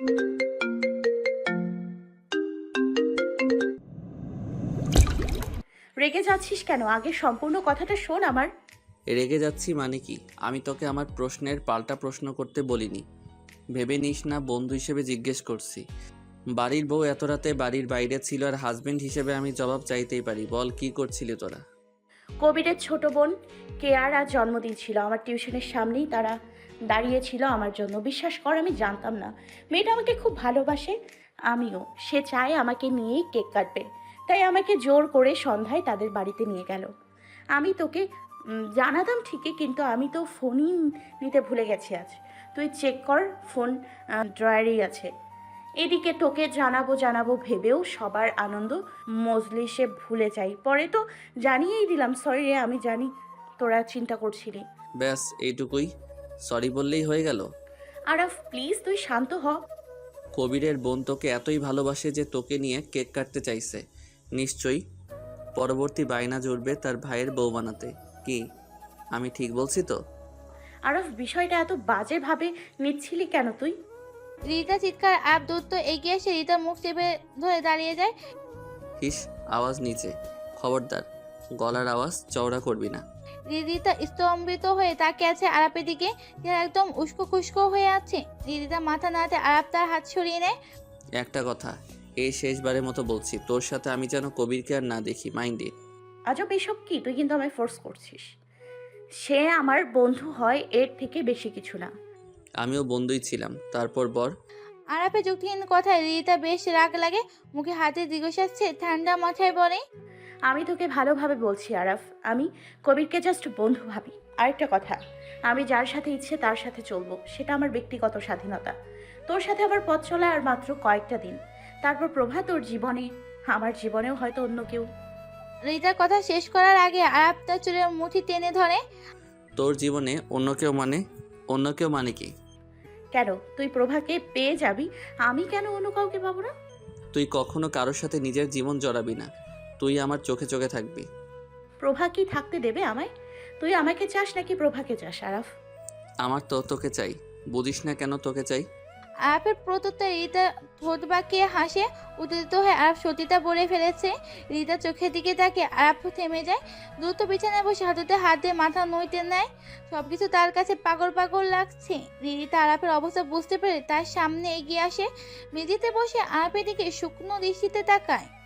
রেগে যাচ্ছিস কেন? আগে সম্পূর্ণ কথাটা শোন আমার। রেগে যাচ্ছি মানে কি? আমি তোকে আমার প্রশ্নের পাল্টা প্রশ্ন করতে বলিনি। ভেবে নিস না বন্ধু হিসেবে জিজ্ঞেস করছি। বাড়ির বউ এত রাতে বাড়ির বাইরে ছিল আর হাজবেন্ড হিসেবে আমি জবাব চাইতেই পারি। বল কি করছিলি তোরা? কবিরের ছোট বোন কেয়ার আর জন্মদিন ছিল। আমার টিউশনের সামনেই তারা দাঁড়িয়েছিল আমার জন্য। বিশ্বাস কর, আমি জানতাম না। মেয়েটা আমাকে খুব ভালোবাসে, আমিও। সে চায় আমাকে নিয়েই কেক কাটবে। তাই আমাকে জোর করে সন্ধ্যায় তাদের বাড়িতে নিয়ে গেল। আমি তোকে জানাতাম ঠিকই, কিন্তু আমি তো ফোনই নিতে ভুলে গেছি আজ। তুই চেক কর, ফোন ড্রয়ারেই আছে। এদিকে তোকে জানাব জানাব ভেবেও সবার আনন্দ মজলিসে ভুলে যাই। পরে তো জানিয়েই দিলাম, সরি রে, আমি জানি, তোরা চিন্তা করছিলি। ব্যাস, এইটুকুই। সরি বললেই হয়ে গেল। আরাফ প্লিজ তুই শান্ত হ। কবিরের বোন তোকে এতই ভালোবাসে যে তোকে নিয়ে কেক কাটতে চাইছে। নিশ্চয়ই পরবর্তী বায়না জুড়বে তার ভাইয়ের বউ বানাতে। কি? আমি ঠিক বলছি তো? আরাফ বিষয়টা এত বাজেভাবে নিচ্ছিলি কেন তুই? রিতা চিৎকার আপ দূরত্ব এগিয়ে এসে রিতার মুখ চেপে ধরে দাঁড়িয়ে যায়। হিস আওয়াজ নিচে। খবরদার গলার আওয়াজ চওড়া করবি না। রিদিতা স্তম্ভিত হয়ে তাকিয়ে আছে আরাপের দিকে। যে একদম উস্কো খুস্কো হয়ে আছে। রিদিতা মাথা নাড়াতে আরাপ তার হাত সরিয়ে নেয়। একটা কথা এই শেষবারের মতো বলছি তোর সাথে আমি যেন কবিরকে আর না দেখি মাইন্ডে আজব এসব কি? তুই কিন্তু আমায় ফোর্স করছিস। সে আমার বন্ধু হয় এর থেকে বেশি কিছু না। আমিও বন্ধুই ছিলাম তারপর বর? আরাপের যুক্তিহীন কথায় রিদিতা বেশ রাগ লাগে মুখে হাতে দিগসাচ্ছে ঠান্ডা মাথায় বলে। আমি তোকে ভালোভাবে বলছি আরাফ। আমি কবিরকে জাস্ট বন্ধু ভাবি। আরেকটা কথা আমি যার সাথে ইচ্ছে তার সাথে চলবো সেটা আমার ব্যক্তিগত স্বাধীনতা। তোর সাথে আবার পথ চলা আর মাত্র কয়েকটা দিন। তারপর প্রভা তোর জীবনে আমার জীবনেও হয়তো অন্য কেউ। রিতার কথা শেষ করার আগে আরাপ তার চুলের মুঠি টেনে ধরে তোর জীবনে অন্য কেউ মানে অন্য কেউ মানে কি? কেন? তুই প্রভাকে পেয়ে যাবি? আমি কেন অন্য কাউকে পাবো না? তুই কখনো কারোর সাথে নিজের জীবন জড়াবি না। তুই আমার চোখে চোখে থাকবি। প্রভা কি থাকতে দেবে আমায়? তুই আমাকে চাস নাকি প্রভাকে চাস আরাফ? আমার তো তোকে চাই। বুঝিস না কেন তোকে চাই? আরাপের প্রত্যুত্তরে রিতা ঠোঁট বাঁকিয়ে হাসে। উত্তেজিত হয়ে আরাপ সতীতা বলে ফেলেছে। রিতা চোখের দিকে তাকে আরাপ থেমে যায়। দ্রুত বিছানায় বসে হাঁটুতে হাত দিয়ে মাথা নইতে নেয়। সবকিছু তার কাছে পাগল পাগল লাগছে। রিতা আরাপের অবস্থা বুঝতে পেরে তার সামনে এগিয়ে আসে। মেঝেতে বসে আরাপের দিকে শুকনো দৃষ্টিতে তাকায়।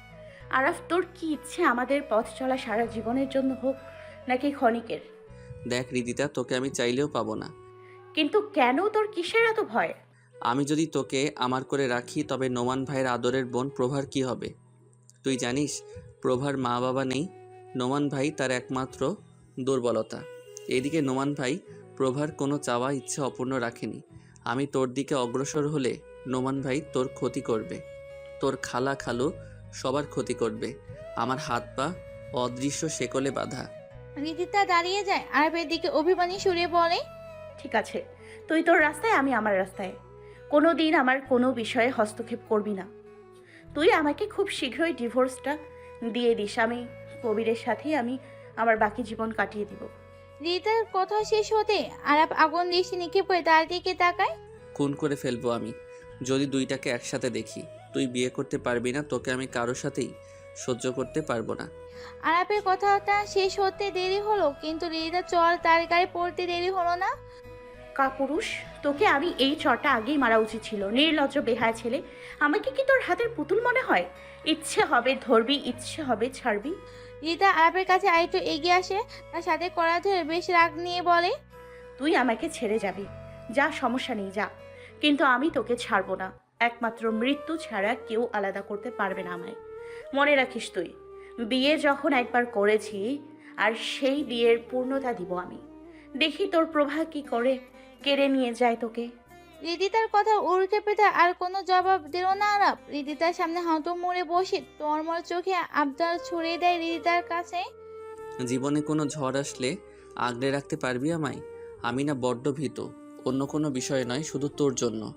আরাফ তোর কি ইচ্ছে আমাদের পথ চলা সারা জীবনের জন্য হোক নাকি ক্ষণিকের? দেখ রিদিতা তোকে আমি চাইলেও পাবো না। কিন্তু কেন তোর কিসের এত ভয়? আমি যদি তোকে আমার করে রাখি তবে নোমান ভাইয়ের আদরের বোন প্রভার কি হবে? তুই জানিস প্রভার মা বাবা নেই নোমান ভাই তার একমাত্র দুর্বলতা। এদিকে নোমান ভাই প্রভার কোনো চাওয়া ইচ্ছে অপূর্ণ রাখেনি। আমি তোর দিকে অগ্রসর হলে নোমান ভাই তোর ক্ষতি করবে। তোর খালা খালু সবার ক্ষতি করবে। আমার হাত পা অদৃশ্য শেকলে বাঁধা। রিদিতা দাঁড়িয়ে যায় আরাপের দিকে অভিমানী সুরে বলে ঠিক আছে তুই তোর রাস্তায় আমি আমার রাস্তায়। কোনো দিন আমার কোনো বিষয়ে হস্তক্ষেপ করবি না। তুই আমাকে খুব শীঘ্রই ডিভোর্সটা দিয়ে দিস আমি কবিরের সাথেই আমি আমার বাকি জীবন কাটিয়ে দিব। রিতার কথা শেষ হতে আরাপ আগুন দৃষ্টি নিক্ষেপ করে তার দিকে তাকায়। খুন করে ফেলব আমি যদি দুইটাকে একসাথে দেখি। তুই বিয়ে করতে পারবি না তোকে আমি কারোর সাথেই সহ্য করতে পারব না। আরাপের কথাটা শেষ হতে দেরি হলো কিন্তু রিতা চল তার গায়ে পড়তে দেরি হলো না। কাপুরুষ তোকে আমি এই চটা আগেই মারা উচিত ছিল। নির্লজ্জ বেহায় ছেলে আমাকে কি তোর হাতের পুতুল মনে হয়? ইচ্ছে হবে ধরবি ইচ্ছে হবে ছাড়বি। রিতা আরাপের কাছে আরেকটু এগিয়ে আসে তার সাথে কড়া ধরে বেশ রাগ নিয়ে বলে তুই আমাকে ছেড়ে যাবি। যা সমস্যা নেই যা। কিন্তু আমি তোকে ছাড়বো না। একমাত্র মৃত্যু ছাড়া কেউ আলাদা করতে পারবে না আমায়। মনে রাখিস তুই বিয়ে যখন একবার করেছি আর সেই বিয়ের পূর্ণতা দিব আমি। দেখি তোর প্রভা কি করে কেড়ে নিয়ে যায় তোকে। রিদিতার কথা উল্টে পেতে আর কোনো জবাব দিল না আরাপ রিদিতার সামনে হাঁটু মুড়ে বসে তরমর চোখে আবদার ছড়িয়ে দেয় রিদিতার কাছে। জীবনে কোনো ঝড় আসলে আগলে রাখতে পারবি আমায়? আমি না বড্ড ভীত। অন্য কোনো বিষয় নয় শুধু তোর জন্য।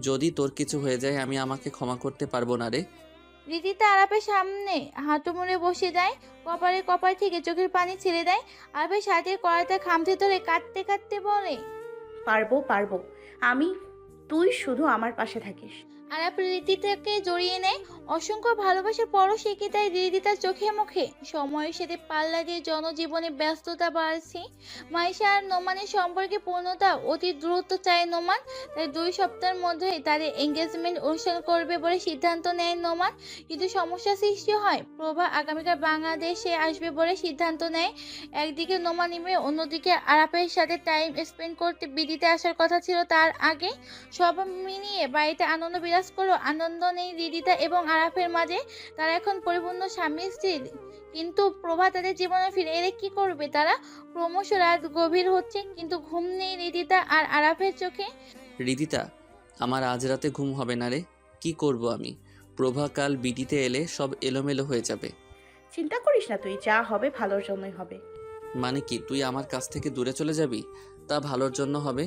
যদি তোর কিছু হয়ে যায় আমি আমাকে ক্ষমা করতে পারব না রে। রিদিতা আরাপের সামনে হাঁটু মুড়ে বসে যায় কপারে কপাল থেকে চোখের পানি ছেড়ে দেয় আরাপের সাথে কড়াইতে খামতে ধরে কাঁদতে কাঁদতে বলে পারব পারব। আমি তুই শুধু আমার পাশে থাকিস। আরাপ রীতিতাকে জড়িয়ে নেয়। অসংখ্য ভালোবাসার পরও সে কি তাই রীতিতার চোখে মুখে? সময়ের সাথে পাল্লা দিয়ে জনজীবনে ব্যস্ততা বাড়ছে। মাইশা আর নোমানের সম্পর্কে পূর্ণতা অতি দ্রুত চায় নোমান। তাই দুই সপ্তাহের মধ্যেই তাদের এঙ্গেজমেন্ট অনুষ্ঠান করবে বলে সিদ্ধান্ত নেয় নোমান। কিন্তু সমস্যা সৃষ্টি হয়। প্রভা আগামীকাল বাংলাদেশে আসবে বলে সিদ্ধান্ত নেয়। একদিকে নোমান নিবে অন্যদিকে আরাপের সাথে টাইম স্পেন্ড করতে বিদিতে আসার কথা ছিল তার আগে। সব মিলিয়ে বাড়িতে আনন্দ বিরাজ করো আনন্দ নেই রিদিতা এবং আরাফের মাঝে। তারা এখন পরিপূর্ণ স্বামী স্ত্রী। কিন্তু প্রভা তাদের জীবনে ফিরে এলে কি করবে তারা? ক্রমশ রাত গভীর হচ্ছে কিন্তু ঘুম নেই রিদিতা আর আরাফের চোখে। রিদিতা আমার আজ রাতে ঘুম হবে না রে। কি করব আমি? প্রভা কাল বিটিতে এলে সব এলোমেলো হয়ে যাবে। চিন্তা করিস না তুই যা হবে ভালোর জন্যই হবে। মানে কি তুই আমার কাছ থেকে দূরে চলে যাবি? তা ভালোর জন্য হবে।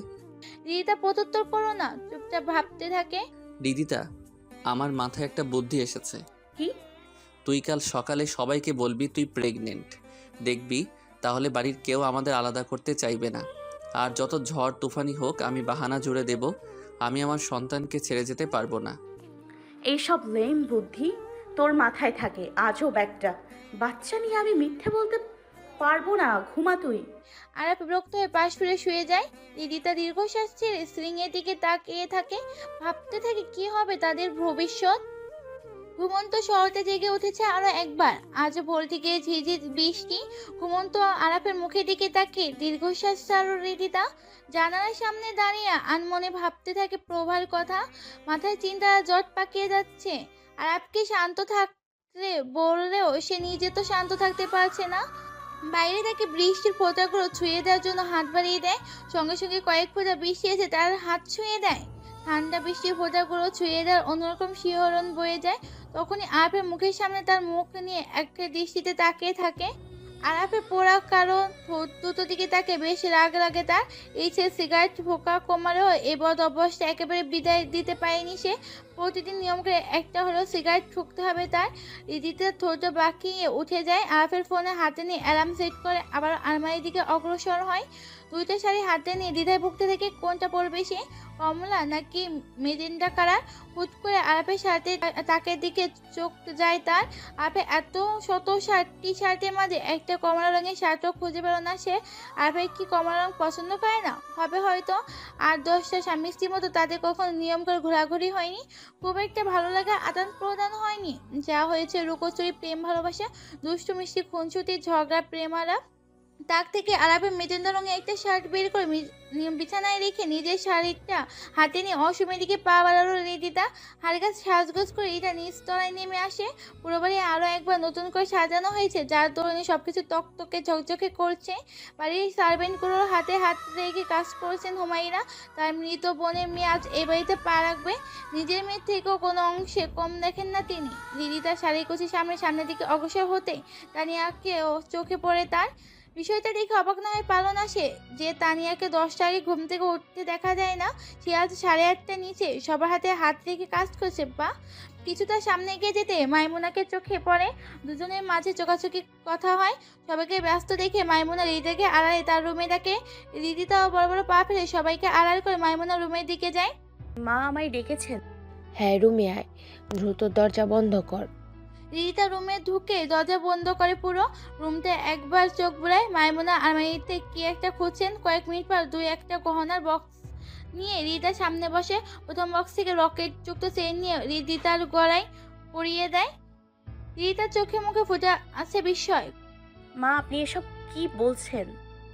রিদিতা প্রত্যুত্তর করো না চুপচাপ ভাবতে থাকে। রিদিতা আমার মাথায় একটা বুদ্ধি এসেছে। কি? তুই কাল সকালে সবাইকে বলবি তুই প্রেগনেন্ট দেখবি তাহলে বাড়ির কেউ আমাদের আলাদা করতে চাইবে না। আর যত ঝড় তুফানি হোক আমি বাহানা জুড়ে দেব আমি আমার সন্তানকে ছেড়ে যেতে পারব না। এইসব লেম বুদ্ধি তোর মাথায় থাকে আজও একটা বাচ্চা নিয়ে আমি মিথ্যে বলতে পারব না, ঘুমা তুই। আরাফ বিরক্ত হয়ে পাশ ফিরে শুয়ে যায়। রিদিতা দীর্ঘশ্বাস ছেড়ে স্ত্রীর দিকে তাকিয়ে থাকে। ভাবতে থাকে, কি হবে তাদের ভবিষ্যৎ? ঘুমন্ত শহরতে জেগে উঠেছে আরও একবার। আজ ভোর থেকে ঝিঝি বৃষ্টি। ঘুমন্ত আরাফের মুখের দিকে তাকিয়ে দীর্ঘশ্বাস ছাড়ো, রিদিতা। জানালার সামনে দাঁড়িয়ে আনমনে ভাবতে থাকে প্রভার কথা। মাথায় চিন্তা জট পাকিয়ে যাচ্ছে। আরাফকে শান্ত থাকতে বললেও সে নিজে তো শান্ত থাকতে পারছে না। বাইরে থেকে বৃষ্টির ফোঁটাগুলো ছুঁয়ে দেওয়ার জন্য হাত বাড়িয়ে দেয়। সঙ্গে সঙ্গে কয়েক ফোঁটা বৃষ্টি এসে তার হাত ছুঁয়ে দেয়। ঠান্ডা বৃষ্টির ফোঁটাগুলো ছুঁয়ে দেওয়ার অন্যরকম শিহরণ বয়ে যায়। তখনই আপের মুখের সামনে তার মুখ নিয়ে একটা দৃষ্টিতে তাকিয়ে থাকে। আরাফের পোড়া কারণ দুটো দিকে তাকে বেশ রাগ রাগে তার। এই সে সিগারেট ফোকা কমালেও এবদ অবস্থা একেবারে বিদায় দিতে পারেনি সে। প্রতিদিন নিয়ম করে একটা হলো সিগারেট ঠুকতে হবে তার। রীতিতে ধৈর্য বাঁকিয়ে উঠে যায়। আরাফের ফোনে হাতে নিয়ে অ্যালার্ম সেট করে আবার আলমারির দিকে অগ্রসর হয়। দুইটা শাড়ি হাতে নিয়ে দ্বিধায় ভুগতে থেকে কোনটা পরবে সে? কমলা নাকি মেজেন্ডা কারা? হুট করে আরাফের সাথে তাকের দিকে চোখ যায় তার। আরাফে এত শত শার্টটি শার্টের মাঝে একটা কমলা রঙের শার্টও খুঁজে পেল না সে। আরাফে কি কমলা রঙ পছন্দ করে না? হবে হয়তো। আর দশটা স্বামী স্ত্রীর মতো তাদের কখনো নিয়ম করে ঘোরাঘুরি হয়নি। খুব একটা ভালো লাগা আদান প্রদান হয়নি। যা হয়েছে লুকোচুরি প্রেম ভালোবাসা, দুষ্টু মিষ্টি খুনছুটি ঝগড়া প্রেমারা তাক থেকে আলাপে মেজেন্ডা রঙের একটা শার্ট বের করে বিছানায় রেখে নিজের শাড়িটা হাতে নিয়ে অসমের দিকে পা বাড়ালো রিদিতা। হালকা সাজগোজ করে এটা নিচ তলায় নেমে আসে। পুরো বাড়ি আরও একবার নতুন করে সাজানো হয়েছে, যার দরুনে সব কিছু তকতকে ঝকঝকে করছে। বাড়ির সার্ভেন্টগুলোর হাতে হাত রেখে কাজ করছেন হুমাইরা তার মৃত বোনের মেয়ে আজ এই বাড়িতে পা রাখবে। নিজের মেয়ের থেকেও কোনো অংশে কম দেখেন না তিনি। দিদি তার শাড়ি কুচি সামনে সামনের দিকে অগ্রসর হতে তানিয়াকেও চোখে পড়ে তার। বিষয়টা দেখে অবাক না হয়ে না সে যে তানিয়াকে দশটা আগে ঘুম থেকে উঠতে দেখা যায় না, সে আজ সাড়ে আটটা নিচে সবার হাতে হাত রেখে কাজ করছে, বা। কিছুটা সামনে এগিয়ে যেতে মাইমুনাকে চোখে পড়ে। দুজনের মাঝে চোখাচোখি কথা হয়। সবাইকে ব্যস্ত দেখে মাইমুনা রিদিকে আড়ালে তার রুমে ডাকে। রিদি তাও বড় বড় পা ফেলে সবাইকে আড়াল করে মাইমুনা রুমের দিকে যায়। মা আমায় ডেকেছেন। হ্যাঁ রুমে আয়। দ্রুত দরজা বন্ধ কর। রিদিতা রুমে ঢুকে দরজা বন্ধ করে পুরো রুমটা একবার চোখ বুড়ায় মাইমুনা আলমারিতে কি একটা খুঁজছেন? কয়েক মিনিট পর দুই একটা গহনার বক্স নিয়ে রিদিতার সামনে বসে প্রথম বক্স থেকে রকেট যুক্ত চেন নিয়ে রিদিতার গলায় পরিয়ে দেয়। রিদিতার চোখে মুখে ফুটে আছে বিস্ময়। মা, আপনি এসব কি বলছেন?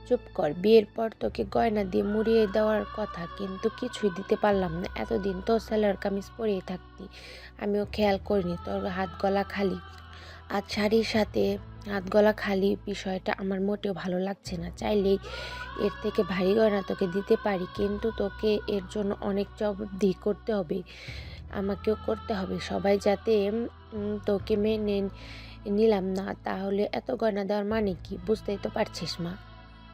চুপ কর, বিয়ের পর তোকে গয়না দিয়ে মুড়িয়ে দেওয়ার কথা, কিন্তু কিছুই দিতে পারলাম না। এতদিন তোর সেলার কামিজ পরিয়ে থাকতি, আমিও খেয়াল করিনি তোর হাত গলা খালি। আর শাড়ির সাথে হাত গলা খালি বিষয়টা আমার মোটেও ভালো লাগছে না। চাইলেই এর থেকে ভারী গয়না তোকে দিতে পারি, কিন্তু তোকে এর জন্য অনেক জবাবদিহি করতে হবে, আমাকেও করতে হবে। সবাই যাতে তোকে মেনে নিলাম না, তাহলে এত গয়না দেওয়ার মানে কি? বুঝতেই তো পারছিস মা।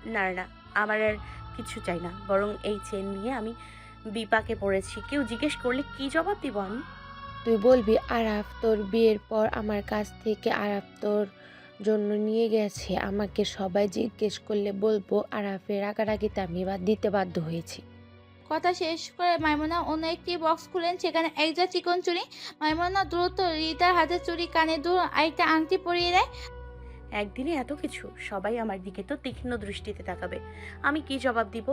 না না আমার আর কিছু চাই না। বরং এই চেন নিয়ে আমি বিপাকে পড়েছি। কেউ জিজ্ঞেস করলে কি জবাব দিব আমি? তুই বলবি আরাফ তোর বিয়ের পর আমার কাছ থেকে আরাফ তোর জন্য নিয়ে গেছে। আমাকে সবাই জিজ্ঞেস করলে বলব আরাফের রাগারাগিতে আমি এবার দিতে বাধ্য হয়েছি। কথা শেষ করে মাইমুনা অন্য একটি বক্স খুলেন সেখানে একজা চিকন চুড়ি মাইমুনা দ্রুত রিতার হাতে চুড়ি কানে দূর আরেকটা আংটি পরিয়ে দেয়। একদিনে এত কিছু সবাই আমার দিকে তো তীক্ষ্ণ দৃষ্টিতে তাকাবে। আমি কি জবাব দিব?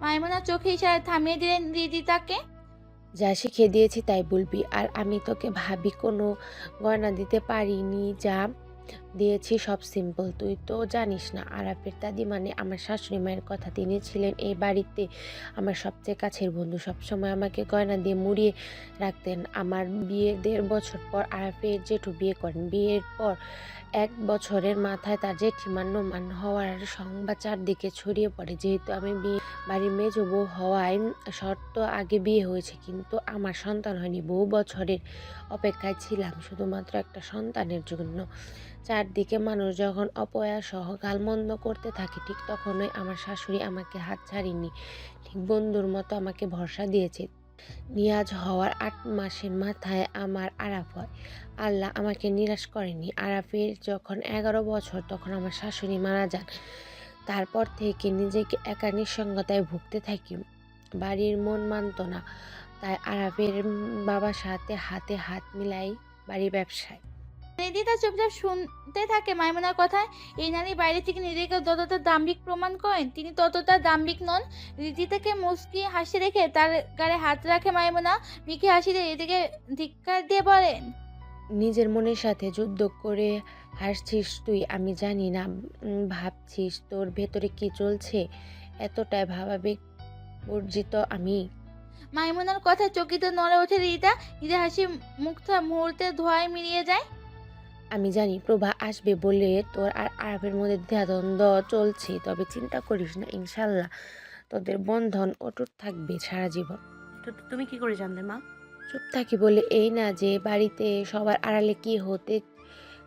মাইমুনা চোখে ইশারায় থামিয়ে দিলেন দিদি তাকে যা শিখে দিয়েছি তাই বলবি আর আমি তোকে ভাবি কোনো গয়না দিতে পারিনি যা দিয়েছি, সব সিম্পল তুই তো জানিস না, আরাফের দাদি মানে আমার শাশুড়ি মায়ের কথা। তিনি ছিলেন এই বাড়িতে আমার সবচেয়ে কাছের বন্ধু। সবসময় আমাকে গয়না দিয়ে মুড়িয়ে রাখতেন। আমার বিয়ে দেড় বছর পর আরাফের জেঠু বিয়ে করেন। বিয়ের পর এক বছরের মাথায় তার জেঠিমার মান হওয়ার সংবাদ চারদিকে ছড়িয়ে পড়ে। যেহেতু আমি বিয়ে বাড়ির মেজ বউ হওয়ায় শর্ত আগে বিয়ে হয়েছে, কিন্তু আমার সন্তান হয়নি। বহু বছরের অপেক্ষায় ছিলাম শুধুমাত্র একটা সন্তানের জন্য। চারদিকে মানুষ যখন অপয়া সহ গালমন্দ করতে থাকে, ঠিক তখনই আমার শাশুড়ি আমাকে হাত ছাড়িনি। ঠিক বন্ধুর মতো আমাকে ভরসা দিয়েছে। নিয়াজ হওয়ার আট মাসের মাথায় আমার আরাফ হয়। আল্লাহ আমাকে নিরাশ করেনি। আরাফের যখন এগারো বছর, তখন আমার শাশুড়ি মারা যান। তারপর থেকে নিজেকে একা নিঃসঙ্গতায় ভুগতে থাকি। বাড়ির মন মানত না। তাই আরাফের বাবার সাথে হাতে হাত মিলাই বাড়ি ব্যবসায় রিদিতা চুপচাপ শুনতে থাকে মাইমুনার কথায়। এই নারী বাইরে থেকে নিজেকে যতটা দাম্ভিক প্রমাণ করেন? তিনি ততটা দাম্ভিক নন। রিদিতাকে মুস্কি হাসি রেখে তার গায়ে হাত রাখে মাইমুনা। মিকি হাসি দিয়ে রিদিকে ধিক্কার দিয়ে বলেন নিজের মনের সাথে যুদ্ধ করে হাসছিস তুই আমি জানি না ভাবছিস তোর ভেতরে কি চলছে? এতটাই ভাবাবেগ বর্জিত আমি। মাইমুনার কথা চকিত নড়ে ওঠে রিদিতা। রিদির হাসি মুখটা মুহূর্তে ধোয়ায় মিলিয়ে যায়। আমি জানি প্রভা আসবে বলে তোর আর আরবের মধ্যে দ্বিধাদ্বন্দ্ব চলছে তবে চিন্তা করিস না ইনশাল্লাহ তোদের বন্ধন অটুট থাকবে সারা জীবন। তো তুমি কি করে জানলে মা? চুপ থাকি বলে এই না যে বাড়িতে সবার আড়ালে কি হতে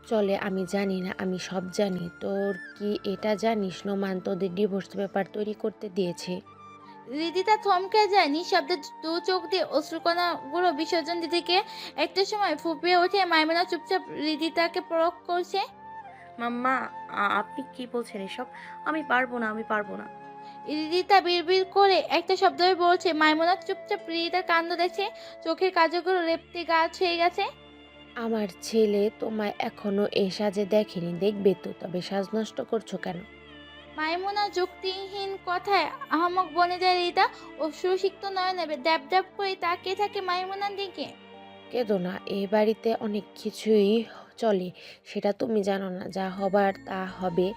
চলে আমি জানি না আমি সব জানি। তোর কি এটা জানিস নোমান তোদের ডিভোর্স পেপার তৈরি করতে দিয়েছে? রিদিতা থমকে যায় নিঃশব্দে দু চোখ দিয়ে অশ্রুকণাগুলো বিসর্জন দিদিকে একটা সময় ফুপিয়ে ওঠে। মাইমুনা চুপচাপ রিদিতাকে প্রয়োগ করছে। মাম্মা আ- আপনি কি বলছেন এসব? আমি পারব না আমি পারব না। রিদিতা বিড়বিড় করে একটা শব্দ বলছে। মাইমুনা চুপচাপ রিদিতার কাণ্ড দেখছে। চোখের কাজগুলো লেপতে গাছ হয়ে গেছে। আমার ছেলে তোমায় এখনও এ সাজে দেখেনি দেখবে তো তবে সাজ নষ্ট করছ কেন? মাইমুনা যুক্তিহীন কথায় আহমক বনে যায় রিতা অশ্রুসিক্ত নয় নেবে ড্যাব ড্যাব করে তাকিয়ে থাকে মাইমুনার দিকে। কেঁদো না এই বাড়িতে অনেক কিছুই চলে সেটা তুমি জানো না। যা হবার তা হবে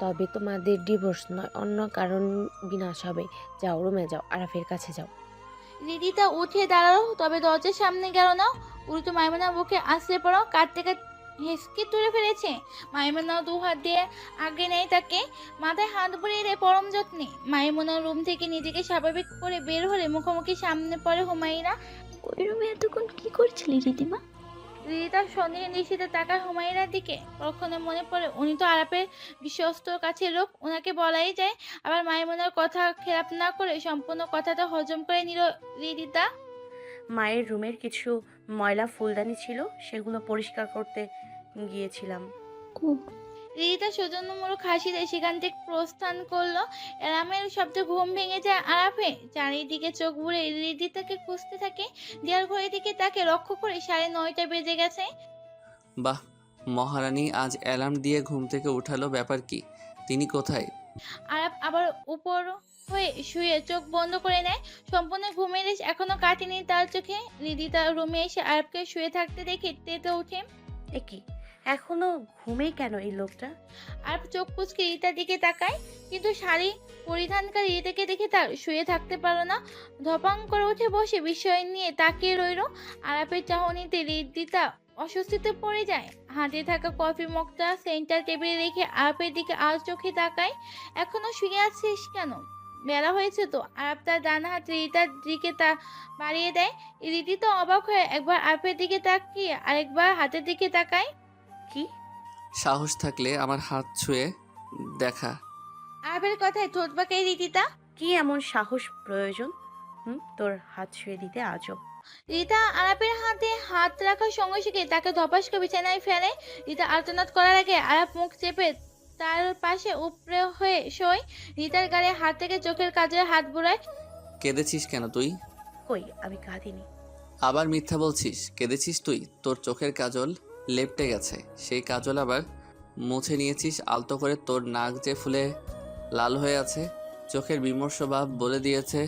তবে তোমাদের ডিভোর্স নয় অন্য কারণ বিনাশ হবে। যাও রুমে যাও আরাফের কাছে যাও। রিদিতা উঠে দাঁড়াল তবে দরজার সামনে গেল না। উল্টো মাইমুনার বুকে আসলে পড়ো কাঁদতে কাঁদতে হেসকে তুলে ফেলেছে। মাইমুনা দু হাত দিয়ে আগে নেয় তাকে। মাথায় হাত বুলিয়ে দেয় পরম যত্নে। মাইমুনার রুম থেকে নিজেকে স্বাভাবিক করে বের হলে মুখোমুখি সামনে পড়ে হুমায়রা। ওই রুমে এতক্ষণ কি করছিলি রীতিমা? রিদিতার সন্দেহ নিশ্চিতে তাকায় হুমায়রার দিকে। কখনো মনে পড়ে উনি তো আরাপের বিশ্বস্ত কাছে লোক ওনাকে বলাই যায়। আবার মাইমুনার কথা খেলাপ না করে সম্পূর্ণ কথাটা হজম করে নিল রিদিতা মায়ের রুমের কিছু ময়লা ফুলদানি ছিল সেগুলো পরিষ্কার করতে গিয়েছিলাম। রিদিতা সৌজন্যমূলক হাসি দিয়ে সেখান থেকে প্রস্থান করল। এলামের শব্দে ঘুম ভেঙে যায় আরাফে। চারিদিকে চোখ ঘুরে রিদিতাকে খুঁজতে থাকে। দেয়ার ঘড়ির দিকে তাকে লক্ষ্য করে সাড়ে নয়টা বেজে গেছে। বাহ মহারানী আজ অ্যালার্ম দিয়ে ঘুম থেকে উঠালো ব্যাপার কি? তিনি কোথায়? আরাপ আবার উপর হয়ে শুয়ে চোখ বন্ধ করে নেয়। সম্পূর্ণ ঘুমের রেশ এখনও কাটেনি তার চোখে। রিদিতা রুমে এসে আরবকে শুয়ে থাকতে দেখে তেতে ওঠে। এ কি এখনও ঘুমে কেন এই লোকটা? আর চোখ কুচকে রিতার দিকে তাকায়, কিন্তু শাড়ি পরিধানকারী রিতাকে দেখে তার শুয়ে থাকতে পারো না। ধপাং করে উঠে বসে বিষয় নিয়ে তাকিয়ে রইল। আরাপের চাহনিতে রিদিতা অস্বস্তিতে পড়ে যায়। হাতে থাকা কফি মগটা সেন্টার টেবিলে রেখে আরাপের দিকে আল চোখে তাকায়। এখনও শুয়ে আছিস কেন? বেলা হয়েছে তো। আরাপ তার ডান হাত রিতার দিকে তা বাড়িয়ে দেয়। রীতি তো অবাক হয়ে একবার আরাপের দিকে তাকিয়ে আরেকবার হাতের দিকে তাকায়। কি? সাহস থাকলে আমার হাত ছুঁয়ে দেখা। আরবের কথায় ঠোঁট বাঁকায় রীতিতা কি এমন সাহস প্রয়োজন? হুম তোর হাত ছুঁয়ে দিতে আজব। রিতা আরাপের হাতে হাত রাখার সঙ্গে সঙ্গে তাকে ধপাস করে বিছানায় ফেলে। রিতা আর্তনাদ করার আগে আরাপ মুখ চেপে তার পাশে উপরে হয়ে শোয়। রিতার গায়ে হাত থেকে চোখের কাজের হাত বুড়ায়। কেঁদেছিস কেন তুই? কই আমি কাঁদিনি। আবার মিথ্যা বলছিস কেঁদেছিস তুই? তোর চোখের কাজল লেপটে গেছে। সেই কাজল আবার মুছে নিয়েছিস আলতো করে তোর নাক যে ফুলে লাল হয়ে আছে চোখের বিমর্ষ ভাব বলে দিয়েছে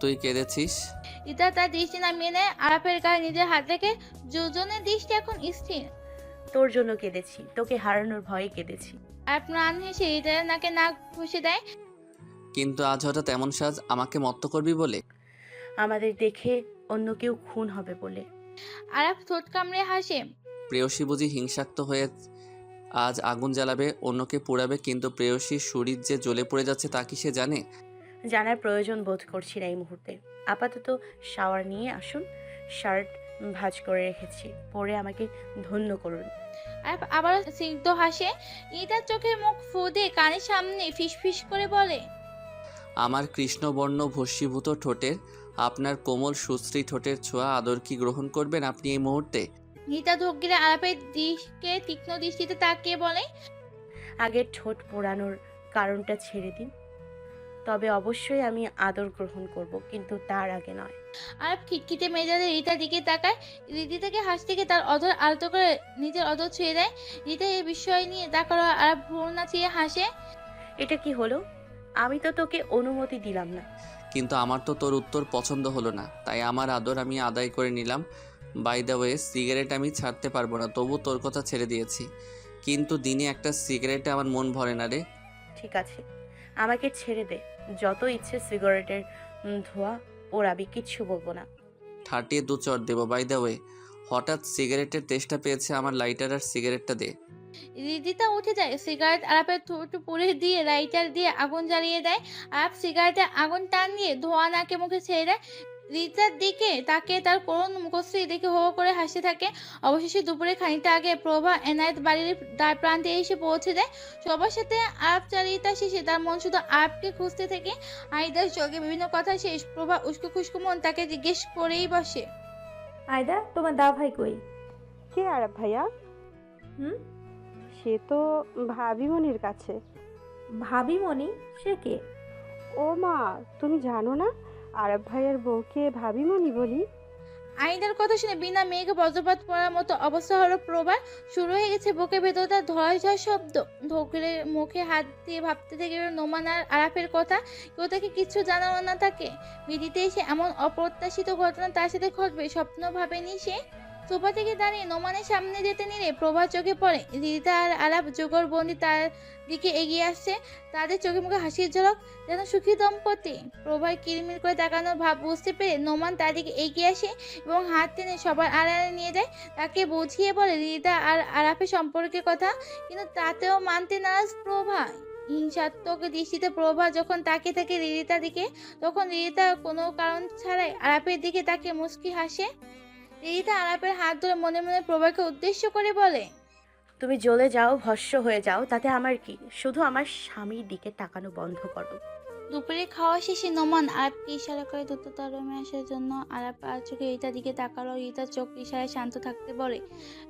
তুই কেঁদেছিস? রিতা তার দৃষ্টি নামিয়ে নেয় আরাফের গায়ে নিজের হাত রেখে দুজনের দৃষ্টি এখন স্থির। তোর জন্য কেঁদেছি তোকে হারানোর ভয়ে কেঁদেছি। আর প্রাণ হেসে রিতার নাকে নাক ঘষে দেয়। কিন্তু আজ হঠাৎ এমন সাজ আমাকে মত্ত করবি বলে? আমাদের দেখে অন্য কেউ খুন হবে বলে। আরাফ ঠোঁট কামড়ে হাসে প্রেয়সী বুঝি হিংসাক্ত হয়ে আজ আগুন জ্বালাবে অন্যকে পোড়াবে কিন্তু প্রেয়সীর শরীর যে জ্বলে পড়ে যাচ্ছে তা কি সে জানে? জানার প্রয়োজন বোধ করছি না এই মুহূর্তে। আপাতত শাওয়ার নিয়ে আসুন শার্ট ভাঁজ করে রেখেছি। পরে আমাকে ধন্য করুন। আরাফ আবার স্নিগ্ধ হাসে রিতার চোখের মুখ ফু দিয়ে কানের সামনে ফিসফিস করে বলে আমার কৃষ্ণবর্ণ ভস্মীভূত ঠোঁটের আপনার কোমল সুশ্রী ঠোঁটের ছোঁয়া আদর কি গ্রহণ করবেন আপনি এই মুহূর্তে? রিতা ধোক গিলে আরাফের দিকে তীক্ষ্ণ দৃষ্টিতে তাকিয়ে বলে আগের ঠোঁট পোড়ানোর কারণটা ছেড়ে দিন। তবে অবশ্যই আমি আদর গ্রহণ করব কিন্তু তার আগে নয়। আরাফ খিটখিটে মেজাজে রিতার দিকে তাকায়। রিদিতাকে হাস থেকে তার অধর আলতো করে নিজের অধর ছুঁয়ে দেয়। রিতা এই বিষয় নিয়ে তাকালো আরাফ ভ্রু নাচিয়ে হাসে এটা কি হলো? আমি তো তোকে অনুমতি দিলাম না। কিন্তু আমার তো তোর উত্তর পছন্দ হলো না তাই আমার আদর আমি আদায় করে নিলাম। বাই দ্য ওয়ে সিগারেট আমি ছাড়তে পারব না তবু তোর কথা ছেড়ে দিয়েছি। কিন্তু দিনে একটা সিগারেটে আমার মন ভরে না রে। ঠিক আছে আমাকে ছেড়ে দে। যত ইচ্ছে সিগারেটের ধোঁয়া ওড়াবি কিচ্ছু বলব না। ঠাটিয়ে দু চট দেবো বাই দ্য ওয়ে হঠাৎ সিগারেটের তেষ্টা পেয়েছে আমার লাইটার আর সিগারেটটা দে। রিদিতা উঠে যায় সিগারেট আরাপের ঠোঁট পুড়ে দিয়ে লাইটার দিয়ে আগুন জ্বালিয়ে দেয়। আরাপ সিগারেটে আগুন টান দিয়ে ধোঁয়া নাকে মুখে ছেড়ে দেয়। রিতার দিকে তাকে তার করুণ মুখশ্রী দেখে হো হো করে হাসতে থাকে। অবশেষে দুপুরে খানিকটা আগে প্রভা এনায়েত বাড়ির দ্বার প্রান্তে এসে পৌঁছে দেয়। সবার সাথে আরব চালিতা শেষে তার মন শুধু আপকে খুঁজতে থাকে। আইদার চোখে বিভিন্ন কথা শেষ। প্রভা উস্কো খুস্কো মন তাকে জিজ্ঞেস করেই বসে। আয়দা তোমার দা ভাই কই? কে আরব ভাইয়া? হুম? সে তো ভাবিমনির কাছে। ভাবি মনি? সে কে? ও মা তুমি জানো না? আরব ভাইয়ের বউকে ভাবিমনি বলি। আইনার কথা শুনে বিনা মেঘে বজ্রপাত পড়ার মতো অবস্থা হলো প্রবার শুরু হয়ে গেছে বুকের ভেতরটা তার ধরাই শব্দ। ধোকরে মুখে হাত দিয়ে ভাবতে থেকে নোমানার নোমান আর আরাফের কথা। কেউ তাকে কিচ্ছু জানানো না থাকে বিদিতে এসে এমন অপ্রত্যাশিত ঘটনা তার সাথে ঘটবে, স্বপ্ন ভাবেনি সে। সোফা থেকে দাঁড়িয়ে নোমানের সামনে যেতে নিলে প্রভা চোখে পড়ে। রিতা আর আলাপ বন্দি তার দিকে এগিয়ে আসছে। তাদের চোখে মুখে হাসির ঝলক, যেন সুখী দম্পতি। প্রভার কিরমির করে তাকানোর ভাব বুঝতে পেরে নোমান তার দিকে এগিয়ে আসে এবং হাত টেনে সবার আড়ালে নিয়ে যায়। তাকে বুঝিয়ে বলে, রিতা আর আরাফের সম্পর্কের কথা, কিন্তু তাতেও মানতে নারাজ প্রভা। হিংসাত্মক দৃষ্টিতে প্রভা যখন তাকে থাকে রিরিতার দিকে, তখন রিরিতা কোনো কারণ ছাড়াই আরাপের দিকে তাকে মুস্কি হাসে। রিরিতা আরাপের হাত ধরে মনে মনে প্রভাকে উদ্দেশ্য করে বলে তুমি জ্বলে যাও ভস্য হয়ে যাও তাতে আমার কি? শুধু আমার স্বামীর দিকে তাকানো বন্ধ করো। দুপুরে খাওয়া শেষে নোমান আরাপকে ইশারা করে দ্রুত তার রুমে আসার জন্য আরাপ আর চোখে রিতার দিকে তাকালো। রিতার চোখ ইশারায় শান্ত থাকতে বলে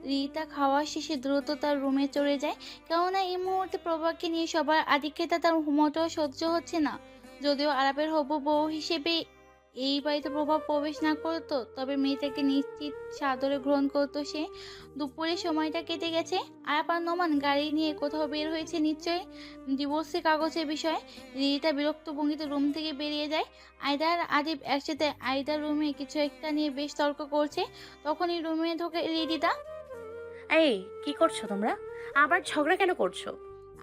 রিতা খাওয়া শেষে দ্রুত তার রুমে চলে যায়? কেননা এই মুহূর্তে প্রভাকে নিয়ে সবার আধিক্যতা তার মোটেও সহ্য হচ্ছে না। যদিও আরাপের হবু বউ হিসেবে এই বাড়িতে প্রভাব প্রবেশ না করতো তবে মেয়েটাকে নিশ্চিত সাদরে গ্রহণ করতো সে। দুপুরের সময়টা কেটে গেছে। আর নোমান গাড়ি নিয়ে কোথাও বের হয়েছে নিশ্চয়ই? ডিভোর্সের কাগজের বিষয়ে রিতা বিরক্ত ভঙ্গিতে রুম থেকে বেরিয়ে যায়। আয়দা আর আদিব একসাথে আয়দার রুমে কিছু একটা নিয়ে বেশ তর্ক করছে। তখনই রুমে ঢোকে রিদিতা। এই কি করছ তোমরা? আবার ঝগড়া কেন করছ?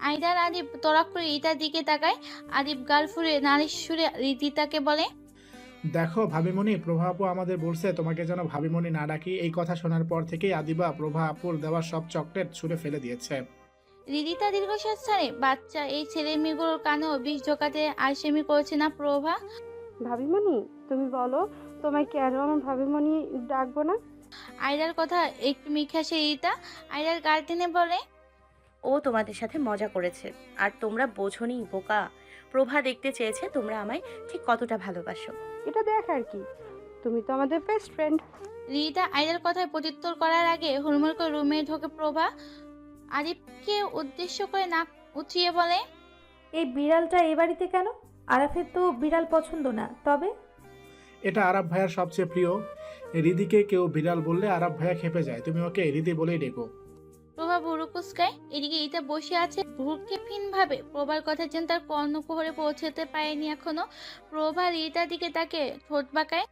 আয়দার আদিব তরাক করে রিতার দিকে তাকায়। আদিব গাল ফুরে নারীর সুরে রিদিতাকে বলে দেখো ভাবিমণি প্রভা আপু আমাদের বলছে তোমাকে যেন ভাবিমণি না ডাকি। এই কথা শোনার পর থেকেই আদিবা প্রভা আপুর দেওয়া সব চকলেট ছুঁড়ে ফেলে দিয়েছে। রিদিতা দীর্ঘশ্বাস ছাড়ে। বাচ্চা এই ছেলে মেয়েগুলোর কানেও বিষ ঢোকাতে আলসেমি করছে না প্রভা? ভাবিমণি তুমি বলো তোমায় কেন আমার ভাবিমনি ডাকবো না? আয়দার কথা একটু মিখাসে রিতা আয়দার গাল টেনে বলে ও তোমাদের সাথে মজা করেছে আর তোমরা বোঝনি বোকা। প্রভা দেখতে চেয়েছে তোমরা আমায় ঠিক কতটা ভালোবাসো। এটা দেখ আর কি। তুমি তো আমাদের বেস্ট ফ্রেন্ড রিতা আইদার কথায় প্রত্যুত্তর করার আগে হুড়মুড় করে রুমে ঢোকে প্রভা। আদিবকে উদ্দেশ্য করে নাক উঠিয়ে বলে এই বিড়ালটা এ বাড়িতে কেন? আরাফের তো বিড়াল পছন্দ না তবে? এটা আরাব ভাইয়ার সবচেয়ে প্রিয়। রিদিকে কেউ বিড়াল বললে আরাব ভাইয়া খেপে যায়। তুমি ওকে রিদি বলেই ডেকো। প্রভা কুসকায় এদিকে ইতা বসে আছে। ভ্রুক্ষেপহীন ভাবে প্রভার কথা যেন তার কর্ণকুহরে পৌঁছাতে পারেনি এখনও। প্রভার রিতার দিকে তাকে ঠোঁট বাঁকায়।